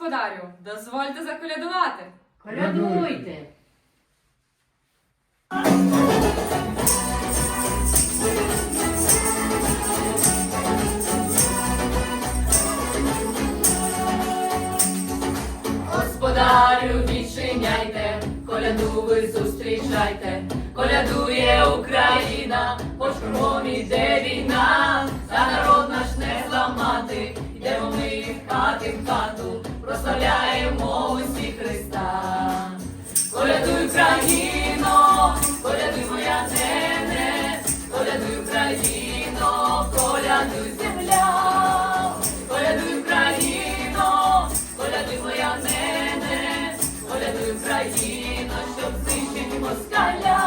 господарю, дозвольте заколядувати. Колядуйте. Господарю, відчиняйте, коляду ви зустрічайте, колядує Україна, хоч кругом іде війна, та народ наш не зламати, йдемо ми в хати в хату, прославляємо усі Христа. Колядуй Україно, колядуй моя нене, колядуй Україно, колядуй земля, колядуй Україно, колядуй моя нене, колядуй Україно, щоб знищити москаля.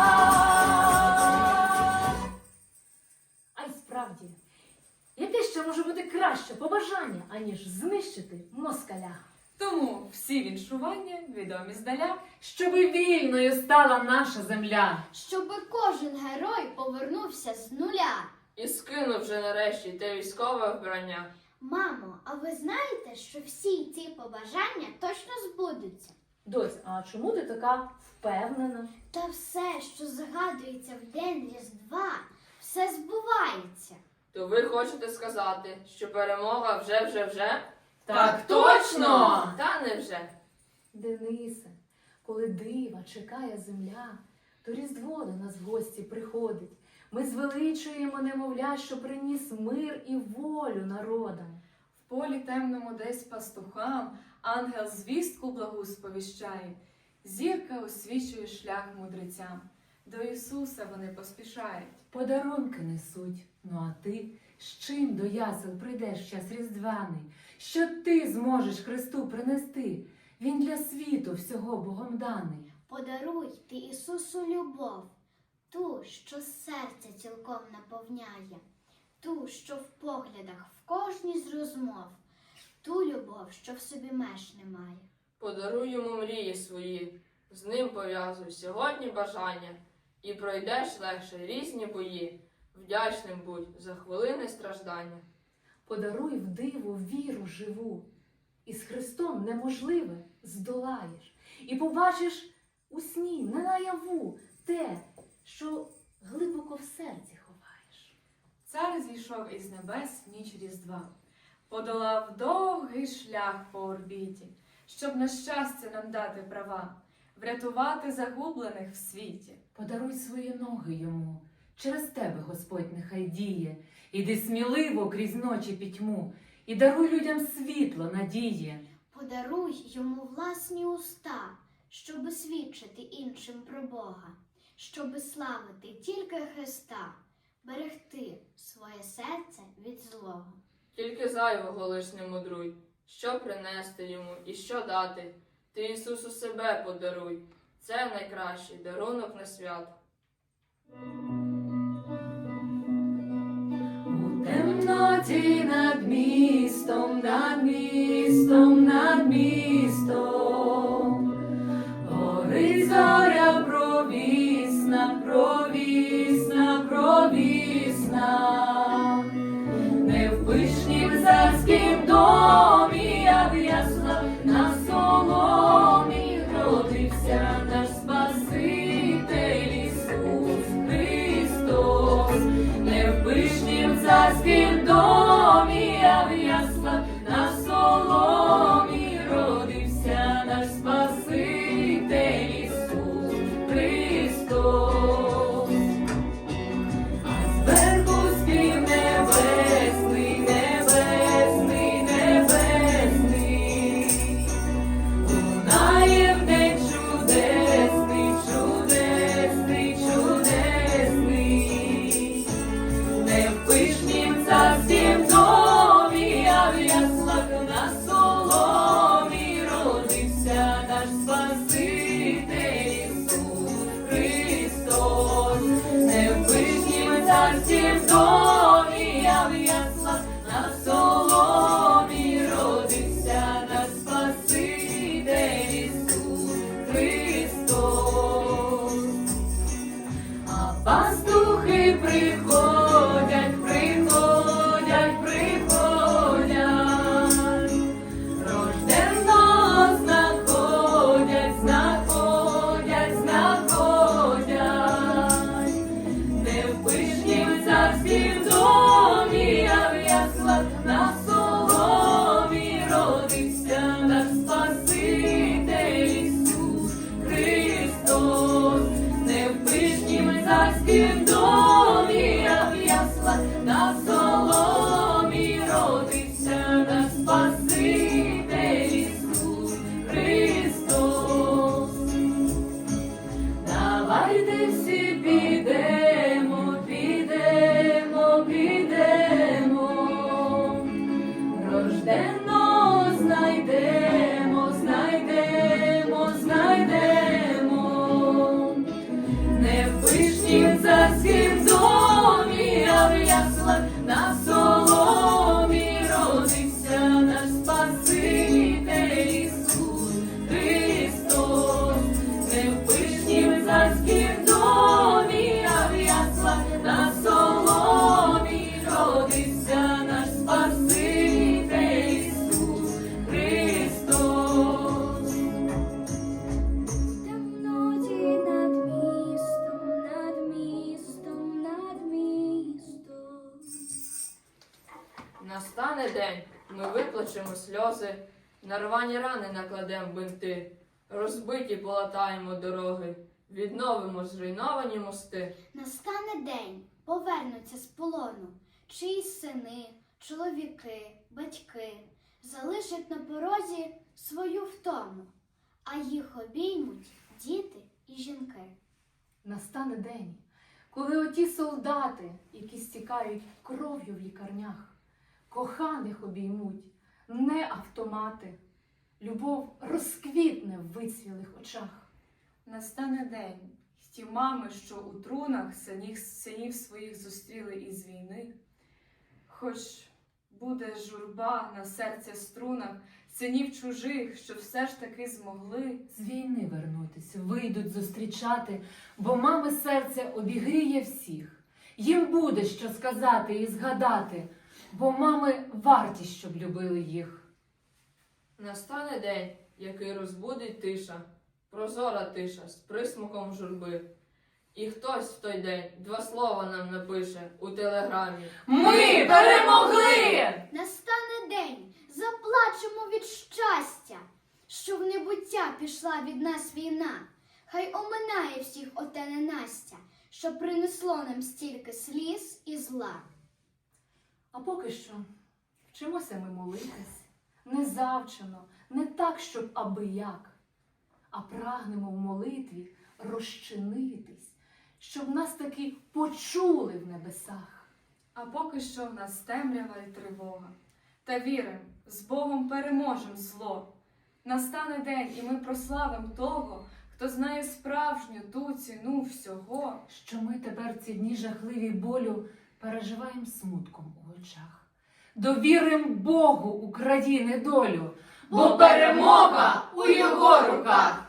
А й справді, яке ще може бути краще побажання, аніж знищити москаля? Всі віншування відомі здаля. Щоби вільною стала наша земля. Щоби кожен герой повернувся з нуля. І скинув вже нарешті те військове вбрання. Мамо, а ви знаєте, що всі ці побажання точно збудуться? Дось, а чому ти така впевнена? Та все, що загадується в день Різдва, все збувається. То ви хочете сказати, що перемога вже вже вже? Так точно! Та не вже. Денисе, коли дива чекає земля, то Різдво до нас в гості приходить. Ми звеличуємо немовля, що приніс мир і волю народам. В полі темному десь пастухам ангел звістку благу сповіщає. Зірка освічує шлях мудрецям. До Ісуса вони поспішають. Подарунки несуть. Ну а ти з чим до ясел прийдеш в час різдвяний? Що ти зможеш Христу принести? Він для світу всього Богом даний. Подаруй ти Ісусу любов, ту, що серце цілком наповняє, ту, що в поглядах, в кожній з розмов, ту любов, що в собі меж немає. Подаруй йому мрії свої, з ним пов'язуй сьогодні бажання, і пройдеш легше різні бої, вдячним будь за хвилини страждання. Подаруй в диву віру живу, і з Христом неможливе здолаєш, і побачиш у сні, не наяву, те, що глибоко в серці ховаєш. Цар зійшов із небес ніч Різдва, подолав довгий шлях по орбіті, щоб на щастя нам дати права, врятувати загублених в світі. Подаруй свої ноги йому, через тебе Господь нехай діє, іди сміливо крізь ночі пітьму, і даруй людям світло, надії. Подаруй йому власні уста, щоби свідчити іншим про Бога, щоби славити тільки Христа, берегти своє серце від злого. Тільки зайвого лиш не мудруй, що принести йому і що дати. Ти Ісусу себе подаруй, це найкращий дарунок на свято. Темноті над містом, над містом, над містом, горить зоря провісна, провісна, провісна, не в пишнім царськім домі, а в яслах на соломі родився наш Спаситель Ісус Христос, не в пишнім царськім сльози, на рвані рани накладем бинти, розбиті полатаємо дороги, відновимо зруйновані мости. Настане день, повернуться з полону, чиї сини, чоловіки, батьки залишать на порозі свою втому, а їх обіймуть діти і жінки. Настане день, коли оті солдати, які стікають кров'ю в лікарнях, коханих обіймуть не автомати, любов розквітне в вицвілих очах. Настане день, ті мами, що у трунах синів, синів своїх зустріли із війни. Хоч буде журба на серця струнах, синів чужих, що все ж таки змогли. З війни вернутись, вийдуть зустрічати, бо мами серце обігріє всіх. Їм буде що сказати і згадати, бо мами варті, щоб любили їх. Настане день, який розбудить тиша, прозора тиша з присмаком журби. І хтось в той день два слова нам напише у телеграмі. Ми перемогли! Настане день, заплачемо від щастя, що в небуття пішла від нас війна. Хай оминає всіх оте ненастя, що принесло нам стільки сліз і зла. А поки що вчимося ми молитись не завчено, не так, щоб аби як, а прагнемо в молитві розчинитись, щоб нас таки почули в небесах. А поки що в нас темрява й тривога. Та вірим, з Богом переможем зло. Настане день, і ми прославим того, хто знає справжню ту ціну всього. що ми тепер ці дні жахливі болю переживаємо смутком у очах. Довірим Богу України долю, бо перемога у його руках.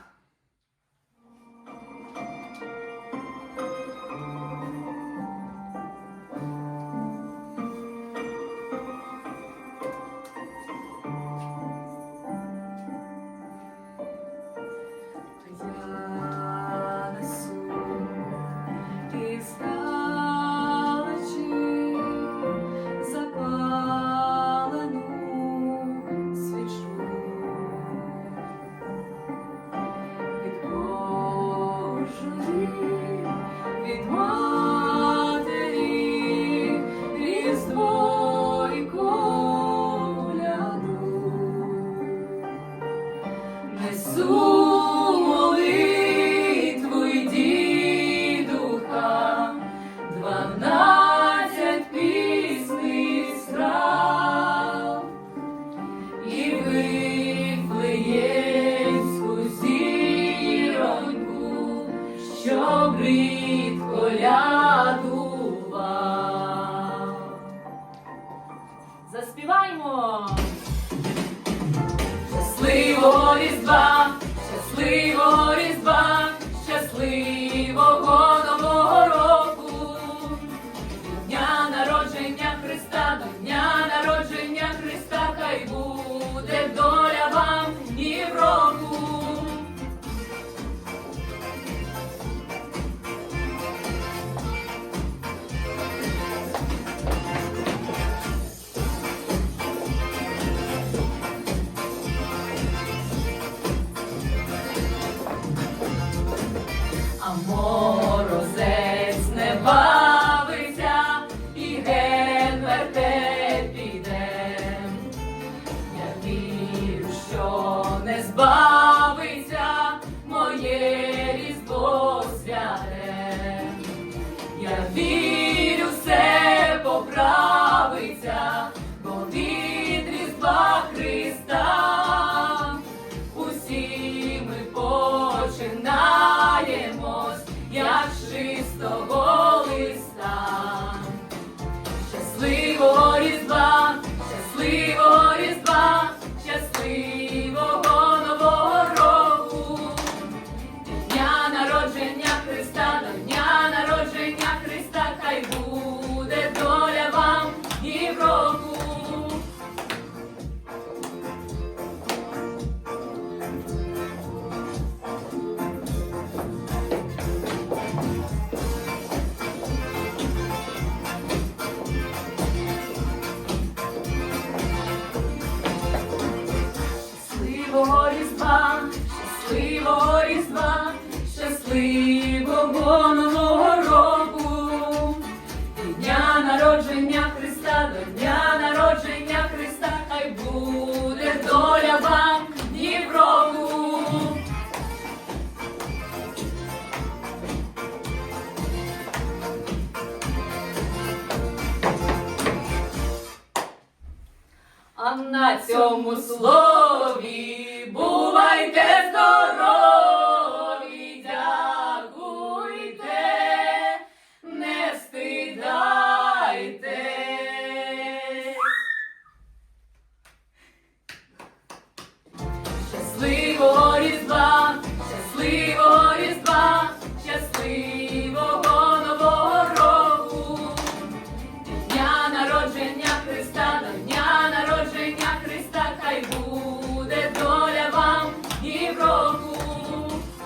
на цьому слові. Бувайте здорові!